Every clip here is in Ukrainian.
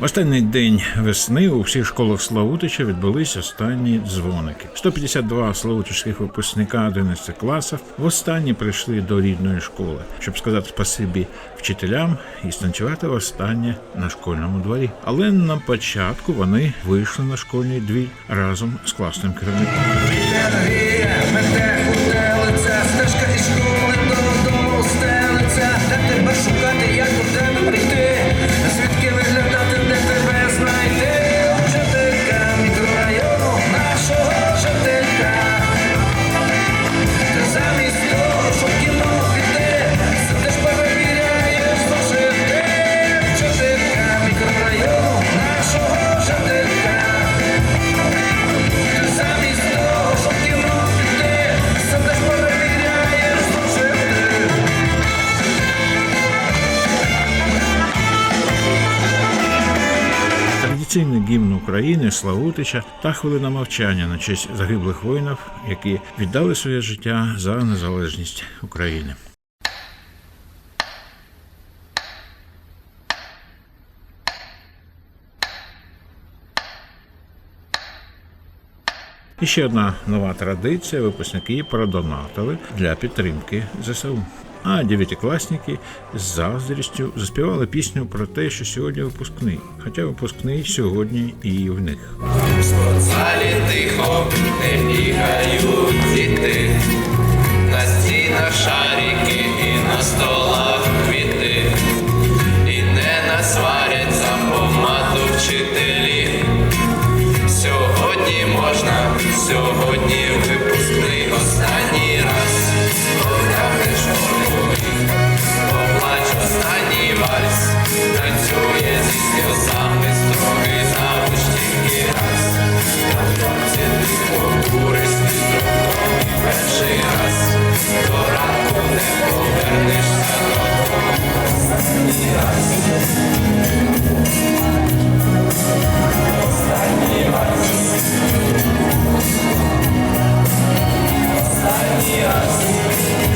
В останній день весни у всіх школах Славутича відбулись останні дзвоники. 152 славутичських випускника 11 класів востаннє прийшли до рідної школи, щоб сказати спасибі вчителям і станцювати востаннє на школьному дворі. Але на початку вони вийшли на школьний двір разом з класним керівником. України Славутича та хвилина мовчання на честь загиблих воїнів, які віддали своє життя за незалежність України. І ще одна нова традиція: випускники продонатили для підтримки ЗСУ. А дев'ятикласники з заздрістю заспівали пісню про те, що сьогодні випускний. Хоча випускний сьогодні і в них. В спортзалі тихо не бігають діти, на стінах шарики і на столах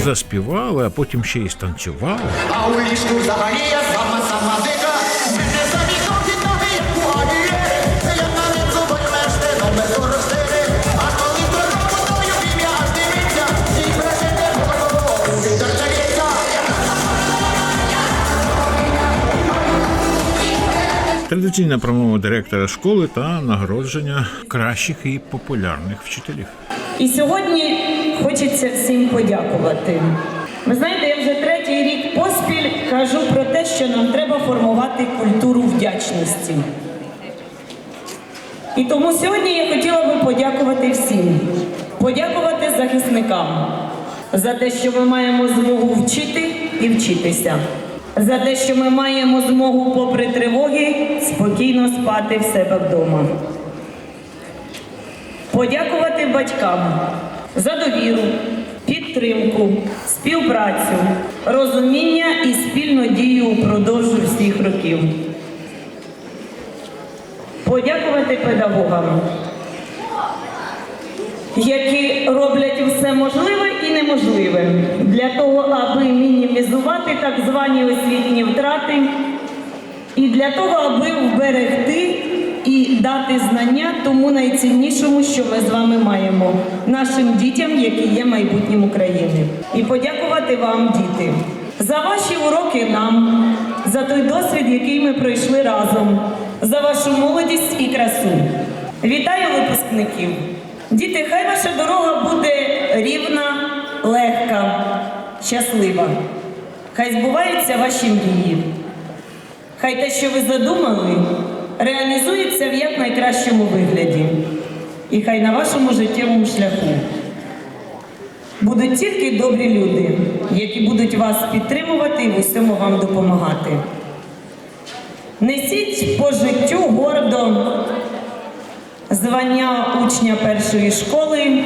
Заспівали, а потім ще й станцювали. А у ліжку взагалі я сама сама дика. Мене самі ноги ноги, як у галієри. Я на не зубок мешти, номер 44. А коли пророботою ім'я аж дивиться, і президент головою віддачається. Традиційна промова директора школи та нагородження кращих і популярних вчителів. І сьогодні хочеться всім подякувати. Ви знаєте, я вже третій рік поспіль кажу про те, що нам треба формувати культуру вдячності. І тому сьогодні я хотіла би подякувати всім, подякувати захисникам за те, що ми маємо змогу вчити і вчитися, за те, що ми маємо змогу, попри тривоги, спокійно спати в себе вдома. Подякувати батькам за довіру, підтримку, співпрацю, розуміння і спільну дію упродовж всіх років. Подякувати педагогам, які роблять все можливе і неможливе для того, аби мінімізувати так звані освітні втрати і для того, аби вберегти і дати знання тому найціннішому, що ми з вами маємо, нашим дітям, які є майбутнім України. І подякувати вам, діти, за ваші уроки нам, за той досвід, який ми пройшли разом, за вашу молодість і красу. Вітаю випускників! Діти, хай ваша дорога буде рівна, легка, щаслива. Хай збуваються ваші мрії. Хай те, що ви задумали, реалізується в якнайкращому вигляді. І хай на вашому життєвому шляху будуть тільки добрі люди, які будуть вас підтримувати і в усьому вам допомагати. Несіть по життю гордо звання учня першої школи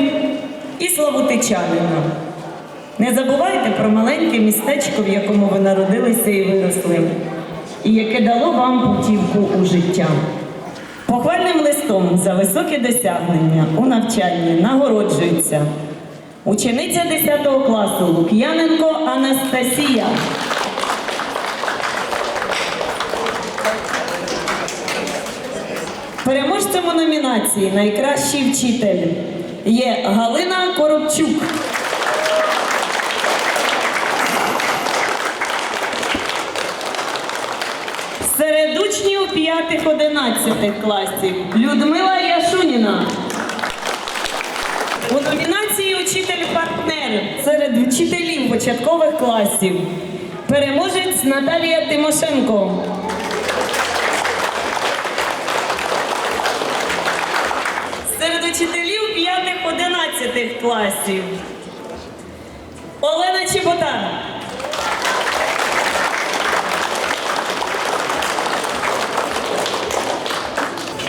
і славутичанина. Не забувайте про маленьке містечко, в якому ви народилися і виросли, і яке дало вам путівку у життя. Похвальним листом за високі досягнення у навчанні нагороджується учениця 10 класу Лук'яненко Анастасія. Переможцем у номінації Найкращий вчитель є Галина Коробчук. 9-11 класів Людмила Яшуніна. У номінації Учитель-партнер серед вчителів початкових класів. Переможець Наталія Тимошенко. Серед учителів 5-11 класів. Олена Чеботар.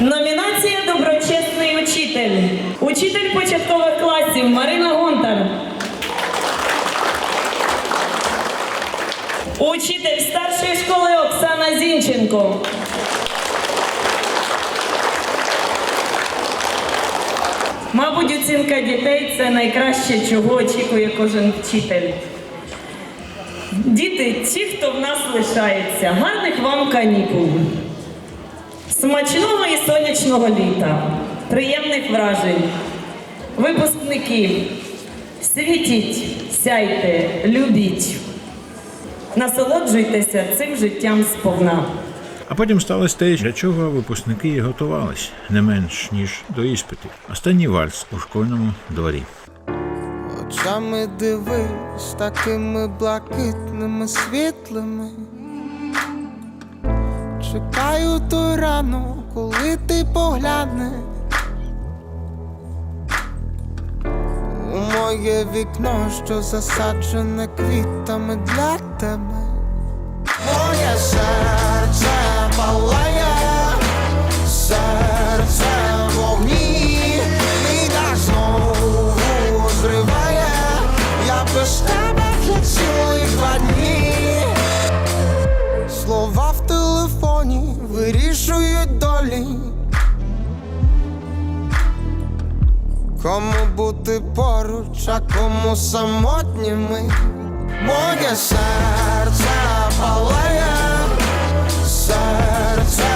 Номінація Доброчесний учитель. Учитель початкових класів Марина Гонтар. Учитель старшої школи Оксана Зінченко. Мабуть, оцінка дітей це найкраще, чого очікує кожен вчитель. Діти, ті, хто в нас лишається, гарних вам канікул. Смачного і сонячного літа, приємних вражень. Випускники, світіть, сяйте, любіть, насолоджуйтеся цим життям сповна. А потім сталося те, для чого випускники і готувались не менш ніж до іспитів. Останній вальс у школьному дворі. Очами дивись, такими блакитними світлими. Чекаю ту рану, коли ти поглянеш у моє вікно, що засаджене квітами для тебе. Моє серце палає, долі. Кому бути поруч, а кому самотніми. Моє серце палає, серце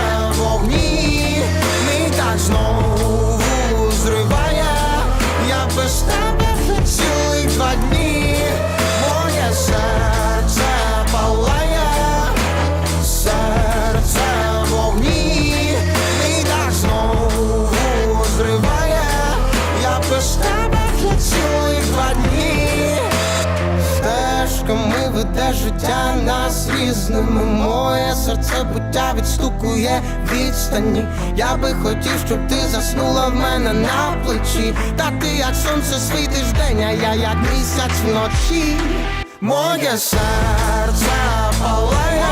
Веде життя нас різними. Моє серце буття відстукує відстані. Я би хотів, щоб ти заснула в мене на плечі. Та ти як сонце світиш день, а я як місяць вночі. Моє серце палає,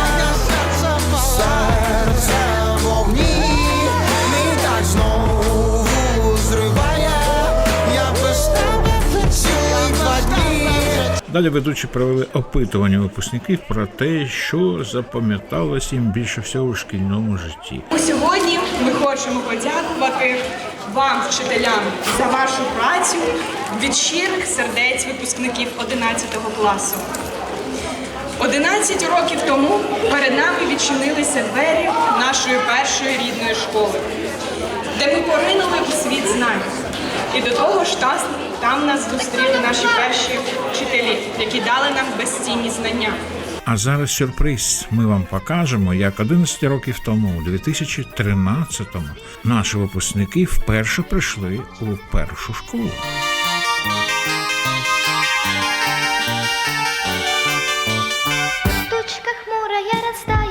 Далі ведучі провели опитування випускників про те, що запам'яталось їм більше всього у шкільному житті. Сьогодні ми хочемо подякувати вам, вчителям, за вашу працю від щирих сердець випускників 11 класу. 11 років тому перед нами відчинилися двері нашої першої рідної школи, де ми поринули у світ знань. І до того ж там, нас зустріли наші перші вчителі, які дали нам безцінні знання. А зараз сюрприз. Ми вам покажемо, як 11 років тому, у 2013-му, наші випускники вперше прийшли у першу школу. Тучка хмурая растает, солнце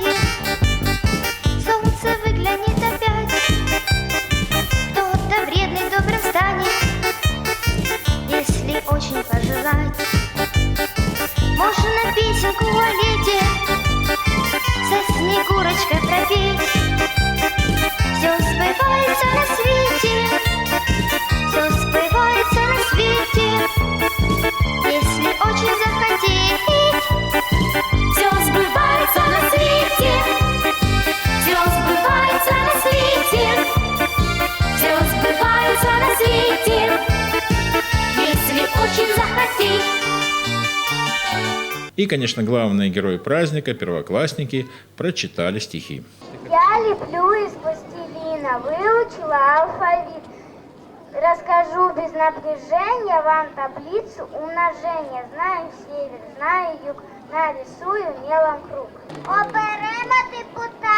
И, конечно, главные герои праздника, первоклассники, прочитали стихи. Я леплю из пластилина выучила алфавит. Расскажу без напряжения вам таблицу умножения. Знаю север, знаю юг, нарисую мелом круг. Оберемо депутата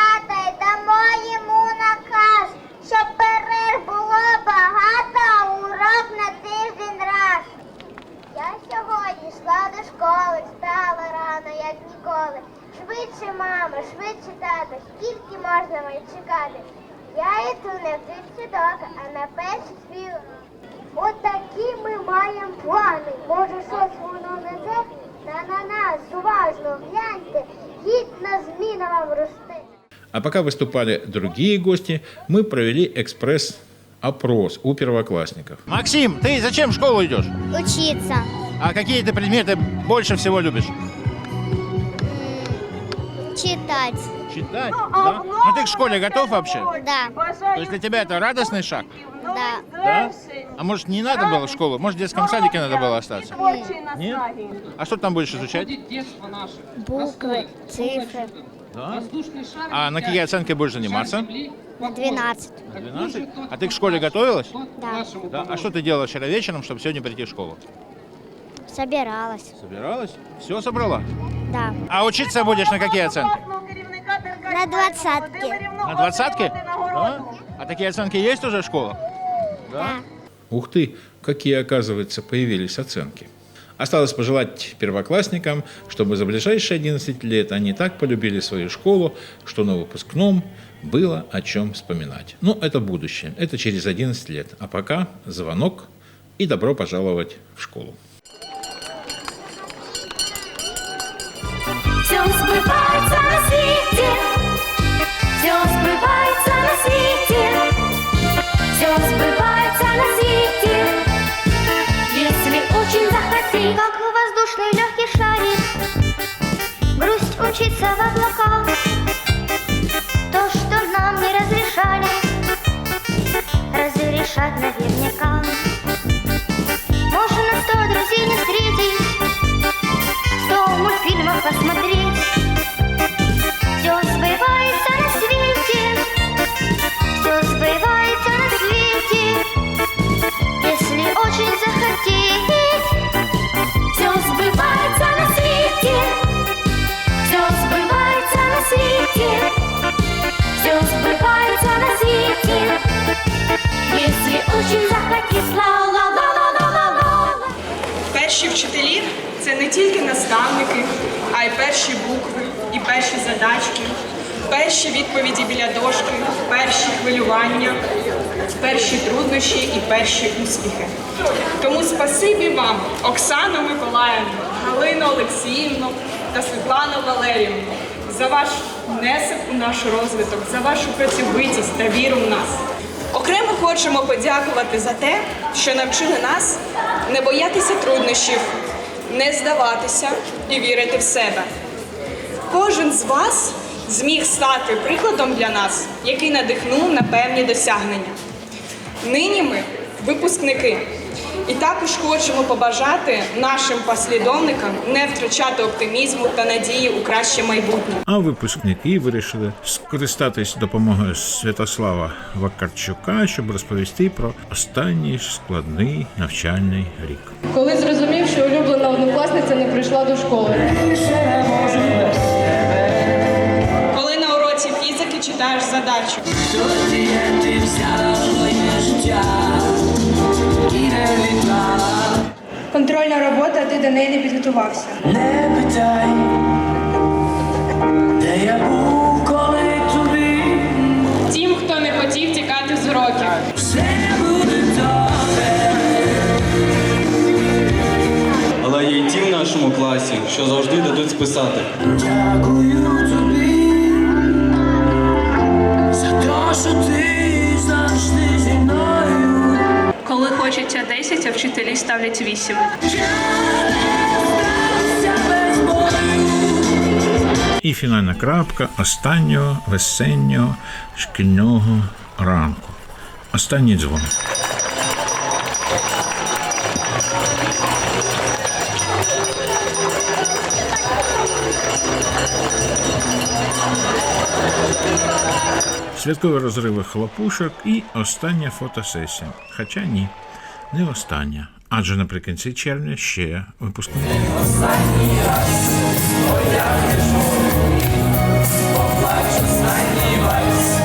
можна мені чекати? Я йду не в дитсадок, а на перший свій урок. Отакі ми маємо плани. Може, щось воно не те? Та на нас уважно гляньте, гідна зміна вам росте. А пока выступали другие гости, мы провели экспресс-опрос у первоклассников. Максим, ты зачем в школу идешь? Учиться. А какие ты предметы больше всего любишь? Читать. Читать? Да? Ну ты к школе готов вообще? Да. То есть для тебя это радостный шаг? Да. Да? А может не надо было в школу? Может в детском садике надо было остаться? Нет? А что ты там будешь изучать? Буквы, цифры. Да? А на какие оценки будешь заниматься? На 12. На 12? А ты к школе готовилась? Да. Да. А что ты делала вчера вечером, чтобы сегодня прийти в школу? Собиралась. Собиралась? Все собрала? Да. А учиться будешь на какие оценки? На двадцатке. На двадцатке? Да? А такие оценки есть уже в школах? Да. Ух ты, какие, оказывается, появились оценки. Осталось пожелать первоклассникам, чтобы за ближайшие 11 лет они так полюбили свою школу, что на выпускном было о чем вспоминать. Ну, это будущее, это через 11 лет. А пока звонок и добро пожаловать в школу. Все сбывается все сбывается на свете, если очень захотеть. Как воздушный легкий шарик, грусть учиться в облаках, то, что нам не разрешали, разрешать наверняка. Вчителі це не тільки наставники, а й перші букви, і перші задачки, перші відповіді біля дошки, перші хвилювання, перші труднощі і перші успіхи. Тому спасибі вам, Оксану Миколаївну, Галину Олексіївну та Світлану Валеріївну, за ваш внесок у наш розвиток, за вашу працьовитість та віру в нас. Окремо хочемо подякувати за те, що навчили нас не боятися труднощів, не здаватися і вірити в себе. Кожен з вас зміг стати прикладом для нас, який надихнув на певні досягнення. Нині ми випускники, і також хочемо побажати нашим послідовникам не втрачати оптимізму та надії у краще майбутнє. А випускники вирішили скористатись допомогою Святослава Вакарчука, щоб розповісти про останній складний навчальний рік. Коли зрозумів, що улюблена однокласниця не прийшла до школи. Коли на уроці фізики читаєш задачу. Контрольна робота, а ти до неї не підготувався. Не питай, де я був, коли тобі Тим, хто не хотів тікати з уроків. все буде добре. Але є й ті в нашому класі, що завжди дадуть списати. Дякую тобі за те, що ти. Коли хочеться 10, а вчителі ставлять 8. Я не стався без бою. І фінальна крапка останнього весеннього шкільного ранку. Останній дзвоник. Святкові розриви хлопушок і остання фотосесія. Хоча ні, не остання. Адже наприкінці червня ще випускники. Останній раз, я пишу, поплачу останній